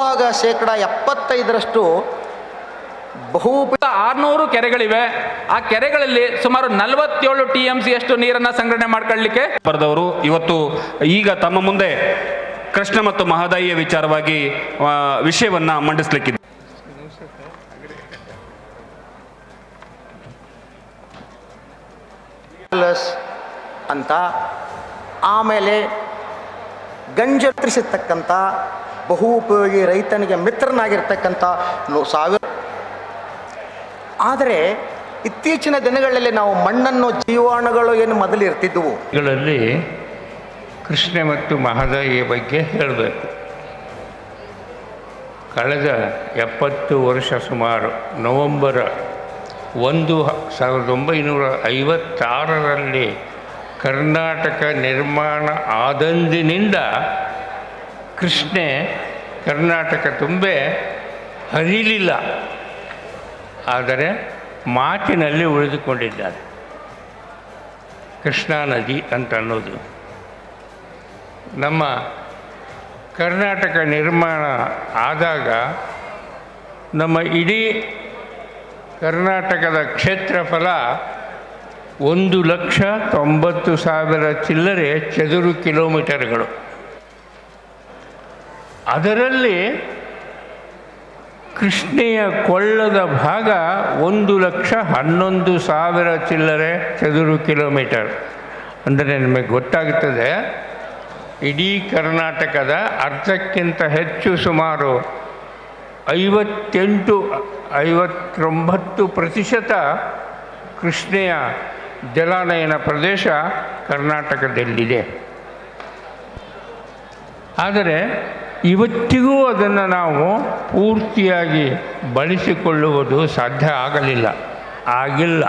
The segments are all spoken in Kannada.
ಭಾಗ ಶೇಕಡ ಎಪ್ಪತ್ತೈದರಷ್ಟು ಬಹು ಆರ್ನೂರು ಕೆರೆಗಳಿವೆ. ಆ ಕೆರೆಗಳಲ್ಲಿ ಸುಮಾರು ನಲವತ್ತೇಳು ಟಿ ಎಂ ಸಿ ಅಷ್ಟು ನೀರನ್ನ ಸಂಗ್ರಹಣೆ ಮಾಡ್ಕೊಳ್ಳಿಕ್ಕೆ ಬರೆದವರು. ಇವತ್ತು ಈಗ ತಮ್ಮ ಮುಂದೆ ಕೃಷ್ಣ ಮತ್ತು ಮಹದಾಯಿಯ ವಿಚಾರವಾಗಿ ವಿಷಯವನ್ನ ಮಂಡಿಸ್ಲಿಕ್ಕಿದೆ. ಅಂತ ಆಮೇಲೆ ಗಂಜತ್ರಿಸಿರ್ತಕ್ಕಂಥ ಬಹು ಉಪಯೋಗಿ ರೈತನಿಗೆ ಮಿತ್ರನಾಗಿರ್ತಕ್ಕಂಥ ಸಾವಿರ ಆದರೆ ಇತ್ತೀಚಿನ ದಿನಗಳಲ್ಲಿ ನಾವು ಮಣ್ಣನ್ನು ಜೀವಾಣುಗಳು ಏನು ಮೊದಲು ಇರ್ತಿದ್ದವು ಕೃಷ್ಣ ಮತ್ತು ಮಹದಾಯಿಯ ಬಗ್ಗೆ ಹೇಳಬೇಕು. ಕಳೆದ ಎಪ್ಪತ್ತು ವರ್ಷ ಸುಮಾರು ನವೆಂಬರ್ ಒಂದು ಸಾವಿರದ ಒಂಬೈನೂರ ಐವತ್ತಾರರಲ್ಲಿ ಕರ್ನಾಟಕ ನಿರ್ಮಾಣ ಆದಂದಿನಿಂದ ಕೃಷ್ಣೆ ಕರ್ನಾಟಕ ತುಂಬೆ ಹರಿಲಿಲ್ಲ ಆದರೆ ಮಾತಿನಲ್ಲಿ ಉಳಿದುಕೊಂಡಿದ್ದಾರೆ ಕೃಷ್ಣಾ ನದಿ ಅಂತ ಅನ್ನೋದು. ನಮ್ಮ ಕರ್ನಾಟಕ ನಿರ್ಮಾಣ ಆದಾಗ ನಮ್ಮ ಇಡೀ ಕರ್ನಾಟಕದ ಕ್ಷೇತ್ರಫಲ ಒಂದು ಲಕ್ಷ ತೊಂಬತ್ತು ಸಾವಿರ ಚಿಲ್ಲರೆ ಚದುರು ಕಿಲೋಮೀಟರ್ಗಳು. ಅದರಲ್ಲಿ ಕೃಷ್ಣೆಯ ಕೊಳ್ಳದ ಭಾಗ ಒಂದು ಲಕ್ಷ ಹನ್ನೊಂದು ಸಾವಿರ ಚಿಲ್ಲರೆ ಚದುರು ಕಿಲೋಮೀಟರ್. ಅಂದರೆ ನಿಮಗೆ ಗೊತ್ತಾಗುತ್ತದೆ, ಇಡೀ ಕರ್ನಾಟಕದ ಅರ್ಧಕ್ಕಿಂತ ಹೆಚ್ಚು ಸುಮಾರು ಐವತ್ತೆಂಟು, ಐವತ್ತೊಂಬತ್ತು ಪ್ರತಿಶತ ಕೃಷ್ಣೆಯ ಜಲಾನಯನ ಪ್ರದೇಶ ಕರ್ನಾಟಕದಲ್ಲಿದೆ. ಆದರೆ ಇವತ್ತಿಗೂ ಅದನ್ನು ನಾವು ಪೂರ್ತಿಯಾಗಿ ಬಳಸಿಕೊಳ್ಳುವುದು ಸಾಧ್ಯ ಆಗಲಿಲ್ಲ. ಆಗಿಲ್ಲ.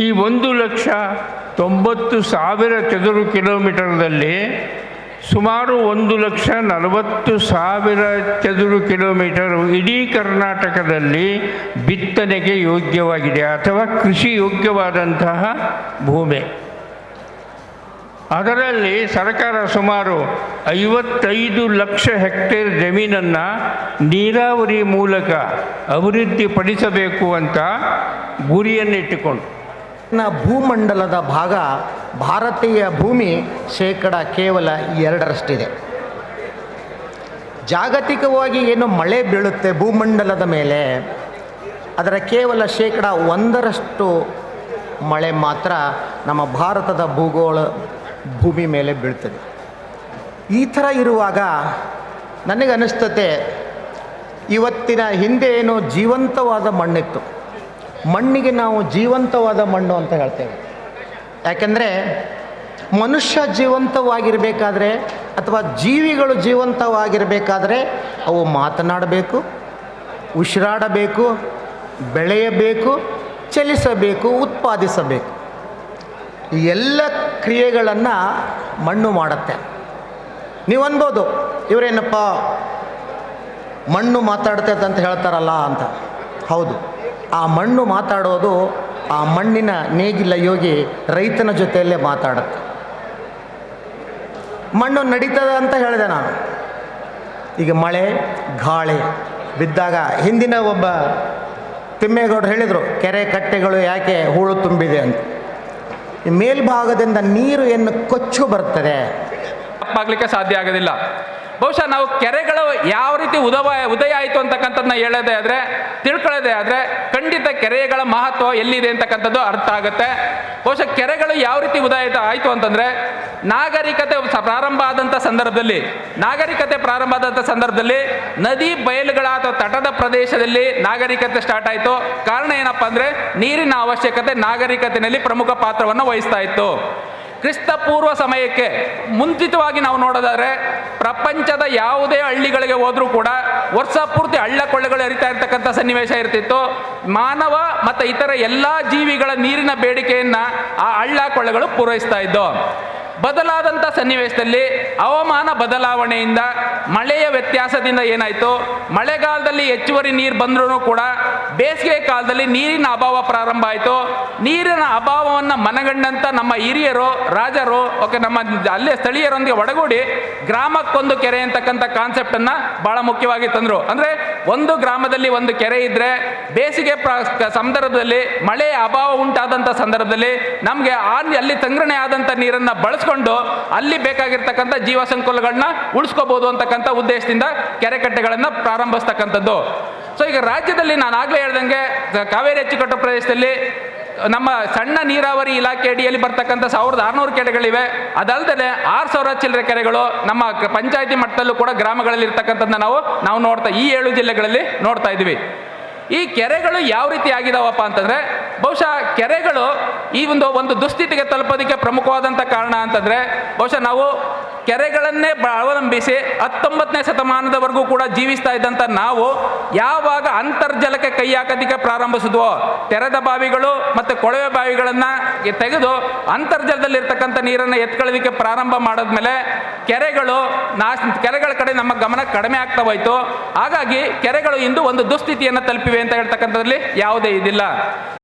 ಈ ಒಂದು ಲಕ್ಷ ತೊಂಬತ್ತು ಸಾವಿರ ಚದುರು ಕಿಲೋಮೀಟರ್ದಲ್ಲಿ ಸುಮಾರು ಒಂದು ಲಕ್ಷ ನಲವತ್ತು ಸಾವಿರ ಚದುರು ಕಿಲೋಮೀಟರ್ ಇಡೀ ಕರ್ನಾಟಕದಲ್ಲಿ ಬಿತ್ತನೆಗೆ ಯೋಗ್ಯವಾಗಿದೆ ಅಥವಾ ಕೃಷಿ ಯೋಗ್ಯವಾದಂತಹ ಭೂಮಿ. ಅದರಲ್ಲಿ ಸರ್ಕಾರ ಸುಮಾರು ಐವತ್ತೈದು ಲಕ್ಷ ಹೆಕ್ಟೇರ್ ಜಮೀನನ್ನು ನೀರಾವರಿ ಮೂಲಕ ಅಭಿವೃದ್ಧಿಪಡಿಸಬೇಕು ಅಂತ ಗುರಿಯನ್ನಿಟ್ಟುಕೊಂಡು ಭೂಮಂಡಲದ ಭಾಗ ಭಾರತೀಯ ಭೂಮಿ ಶೇಕಡ ಕೇವಲ ಎರಡರಷ್ಟಿದೆ. ಜಾಗತಿಕವಾಗಿ ಏನು ಮಳೆ ಬೀಳುತ್ತೆ ಭೂಮಂಡಲದ ಮೇಲೆ, ಅದರ ಕೇವಲ ಶೇಕಡ ಒಂದರಷ್ಟು ಮಳೆ ಮಾತ್ರ ನಮ್ಮ ಭಾರತದ ಭೂಗೋಳ ಭೂಮಿ ಮೇಲೆ ಬೀಳ್ತದೆ. ಈ ಥರ ಇರುವಾಗ ನನಗನ್ನಿಸ್ತತೆ ಇವತ್ತಿನ ಹಿಂದೆ ಏನು ಜೀವಂತವಾದ ಮಣ್ಣಿತ್ತು. ಮಣ್ಣಿಗೆ ನಾವು ಜೀವಂತವಾದ ಮಣ್ಣು ಅಂತ ಹೇಳ್ತೇವೆ. ಯಾಕೆಂದರೆ ಮನುಷ್ಯ ಜೀವಂತವಾಗಿರಬೇಕಾದ್ರೆ ಅಥವಾ ಜೀವಿಗಳು ಜೀವಂತವಾಗಿರಬೇಕಾದ್ರೆ ಅವು ಮಾತನಾಡಬೇಕು, ಉಸಿರಾಡಬೇಕು, ಬೆಳೆಯಬೇಕು, ಚಲಿಸಬೇಕು, ಉತ್ಪಾದಿಸಬೇಕು. ಎಲ್ಲ ಕ್ರಿಯೆಗಳನ್ನು ಮಣ್ಣು ಮಾಡುತ್ತೆ. ನೀವು ಅನ್ಬೋದು, ಇವರೇನಪ್ಪ, ಮಣ್ಣು ಮಾತಾಡ್ತೈತೆ ಅಂತ ಹೇಳ್ತಾರಲ್ಲ ಅಂತ. ಹೌದು. ಆ ಮಣ್ಣು ಮಾತಾಡೋದು ಆ ಮಣ್ಣಿನ ನೇಗಿಲ ಯೋಗಿ ರೈತನ ಜೊತೆಯಲ್ಲೇ ಮಾತಾಡುತ್ತೆ. ಮಣ್ಣು ನಡೀತದೆ ಅಂತ ಹೇಳಿದೆ ನಾನು. ಈಗ ಮಳೆ, ಗಾಳಿ ಬಿದ್ದಾಗ ಹಿಂದಿನ ಒಬ್ಬ ತಿಮ್ಮೇಗೌಡರು ಹೇಳಿದರು, ಕೆರೆ ಕಟ್ಟೆಗಳು ಯಾಕೆ ಹೂಳು ತುಂಬಿದೆ ಅಂತ. ಮೇಲ್ಭಾಗದಿಂದ ನೀರು ಏನು ಕೊಚ್ಚು ಬರ್ತದೆ ತಪ್ಪಾಗ್ಲಿಕ್ಕೆ ಸಾಧ್ಯ ಆಗೋದಿಲ್ಲ. ಬಹುಶಃ ನಾವು ಕೆರೆಗಳು ಯಾವ ರೀತಿ ಉದವ, ಉದಯ ಆಯಿತು ಅಂತಕ್ಕಂಥದ್ದನ್ನ ಹೇಳೋದೇ ಆದರೆ, ತಿಳ್ಕೊಳ್ಳೋದೇ ಆದರೆ ಖಂಡಿತ ಕೆರೆಗಳ ಮಹತ್ವ ಎಲ್ಲಿದೆ ಅಂತಕ್ಕಂಥದ್ದು ಅರ್ಥ ಆಗುತ್ತೆ. ಬಹುಶಃ ಕೆರೆಗಳು ಯಾವ ರೀತಿ ಉದಯ ಆಯಿತು ಅಂತಂದರೆ, ನಾಗರಿಕತೆ ಪ್ರಾರಂಭ ಆದಂಥ ಸಂದರ್ಭದಲ್ಲಿ, ನಾಗರಿಕತೆ ಪ್ರಾರಂಭ ಆದಂಥ ಸಂದರ್ಭದಲ್ಲಿ ನದಿ ಬಯಲುಗಳ ಅಥವಾ ತಟದ ಪ್ರದೇಶದಲ್ಲಿ ನಾಗರಿಕತೆ ಸ್ಟಾರ್ಟ್ ಆಯಿತು. ಕಾರಣ ಏನಪ್ಪ ಅಂದರೆ, ನೀರಿನ ಅವಶ್ಯಕತೆ ನಾಗರಿಕತೆಯಲ್ಲಿ ಪ್ರಮುಖ ಪಾತ್ರವನ್ನು ವಹಿಸ್ತಾ ಇತ್ತು. ಕ್ರಿಸ್ತ ಪೂರ್ವ ಸಮಯಕ್ಕೆ ಮುಂಚಿತವಾಗಿ ನಾವು ನೋಡೋದಾದ್ರೆ ಪ್ರಪಂಚದ ಯಾವುದೇ ಹಳ್ಳಿಗಳಿಗೆ ಹೋದರೂ ಕೂಡ ವರ್ಷ ಪೂರ್ತಿ ಹಳ್ಳ ಕೊಳ್ಳಗಳು ಎರಿತಾ ಇರ್ತಕ್ಕಂಥ ಸನ್ನಿವೇಶ ಇರ್ತಿತ್ತು. ಮಾನವ ಮತ್ತು ಇತರ ಎಲ್ಲ ಜೀವಿಗಳ ನೀರಿನ ಬೇಡಿಕೆಯನ್ನು ಆ ಹಳ್ಳ ಕೊಳ್ಳಗಳು ಪೂರೈಸ್ತಾ ಇದ್ದವು ಬದಲಾದಂಥ ಸನ್ನಿವೇಶದಲ್ಲಿ ಹವಾಮಾನ ಬದಲಾವಣೆಯಿಂದ ಮಳೆಯ ವ್ಯತ್ಯಾಸದಿಂದ ಏನಾಯಿತು? ಮಳೆಗಾಲದಲ್ಲಿ ಹೆಚ್ಚುವರಿ ನೀರು ಬಂದರೂ ಕೂಡ ಬೇಸಿಗೆ ಕಾಲದಲ್ಲಿ ನೀರಿನ ಅಭಾವ ಪ್ರಾರಂಭ ಆಯಿತು. ನೀರಿನ ಅಭಾವವನ್ನು ಮನಗಂಡಂಥ ನಮ್ಮ ಹಿರಿಯರು, ರಾಜರು ಓಕೆ ನಮ್ಮ ಅಲ್ಲೇ ಸ್ಥಳೀಯರೊಂದಿಗೆ ಒಡಗೂಡಿ ಗ್ರಾಮಕ್ಕೊಂದು ಕೆರೆ ಅಂತಕ್ಕಂಥ ಕಾನ್ಸೆಪ್ಟನ್ನು ಭಾಳ ಮುಖ್ಯವಾಗಿ ತಂದರು. ಅಂದರೆ ಒಂದು ಗ್ರಾಮದಲ್ಲಿ ಒಂದು ಕೆರೆ ಇದ್ದರೆ ಬೇಸಿಗೆ ಸಂದರ್ಭದಲ್ಲಿ ಮಳೆ ಅಭಾವ ಉಂಟಾದಂಥ ಸಂದರ್ಭದಲ್ಲಿ ನಮಗೆ ಆ ಅಲ್ಲಿ ಸಂಗ್ರಹಣೆ ಆದಂಥ ನೀರನ್ನು ಬಳಸ್ಕೊಂಡು ಅಲ್ಲಿ ಬೇಕಾಗಿರ್ತಕ್ಕಂಥ ಜೀವ ಸಂಕುಲಗಳನ್ನ ಉಳಿಸ್ಕೋಬಹುದು ಅಂತಕ್ಕಂಥ ಉದ್ದೇಶದಿಂದ ಕೆರೆ ಕಟ್ಟೆಗಳನ್ನು ಪ್ರಾರಂಭಿಸ್ತಕ್ಕಂಥದ್ದು. ಸೊ ಈಗ ರಾಜ್ಯದಲ್ಲಿ ನಾನು ಆಗಲೇ ಹೇಳ್ದಂಗೆ ಕಾವೇರಿ ಅಚ್ಚುಕಟ್ಟು ಪ್ರದೇಶದಲ್ಲಿ ನಮ್ಮ ಸಣ್ಣ ನೀರಾವರಿ ಇಲಾಖೆ ಅಡಿಯಲ್ಲಿ ಬರ್ತಕ್ಕಂಥ ಸಾವಿರದ ಆರುನೂರು ಕೆರೆಗಳಿವೆ. ಅದಲ್ಲದೆ ಆರು ಸಾವಿರ ಚಿಲ್ಲರೆ ಕೆರೆಗಳು ನಮ್ಮ ಪಂಚಾಯಿತಿ ಮಟ್ಟದಲ್ಲೂ ಕೂಡ ಗ್ರಾಮಗಳಲ್ಲಿ ಇರ್ತಕ್ಕಂಥದ್ದನ್ನ ನಾವು ನಾವು ನೋಡ್ತಾ, ಈ ಏಳು ಜಿಲ್ಲೆಗಳಲ್ಲಿ ನೋಡ್ತಾ ಇದ್ದೀವಿ. ಈ ಕೆರೆಗಳು ಯಾವ ರೀತಿ ಆಗಿದಾವಪ್ಪ ಅಂತಂದ್ರೆ, ಬಹುಶಃ ಕೆರೆಗಳು ಈ ಒಂದು ಒಂದು ದುಸ್ಥಿತಿಗೆ ತಲುಪೋದಕ್ಕೆ ಪ್ರಮುಖವಾದಂಥ ಕಾರಣ ಅಂತಂದ್ರೆ, ಬಹುಶಃ ನಾವು ಕೆರೆಗಳನ್ನೇ ಅವಲಂಬಿಸಿ ಹತ್ತೊಂಬತ್ತನೇ ಶತಮಾನದವರೆಗೂ ಕೂಡ ಜೀವಿಸ್ತಾ ಇದ್ದಂಥ ನಾವು ಯಾವಾಗ ಅಂತರ್ಜಲಕ್ಕೆ ಕೈ ಹಾಕೋದಕ್ಕೆ ಪ್ರಾರಂಭಿಸಿದ್ವೋ, ತೆರೆದ ಬಾವಿಗಳು ಮತ್ತು ಕೊಳವೆ ಬಾವಿಗಳನ್ನು ತೆಗೆದು ಅಂತರ್ಜಲದಲ್ಲಿರ್ತಕ್ಕಂಥ ನೀರನ್ನು ಎತ್ಕೊಳ್ಳೋದಕ್ಕೆ ಪ್ರಾರಂಭ ಮಾಡಿದ್ಮೇಲೆ ಕೆರೆಗಳು ನಾಶ, ಕೆರೆಗಳ ಕಡೆ ನಮ್ಮ ಗಮನ ಕಡಿಮೆ ಆಗ್ತಾ ಹೋಯಿತು. ಹಾಗಾಗಿ ಕೆರೆಗಳು ಇಂದು ಒಂದು ದುಸ್ಥಿತಿಯನ್ನು ತಲುಪಿವೆ ಅಂತ ಹೇಳ್ತಕ್ಕಂಥದ್ರಲ್ಲಿ ಯಾವುದೇ ಇದಿಲ್ಲ.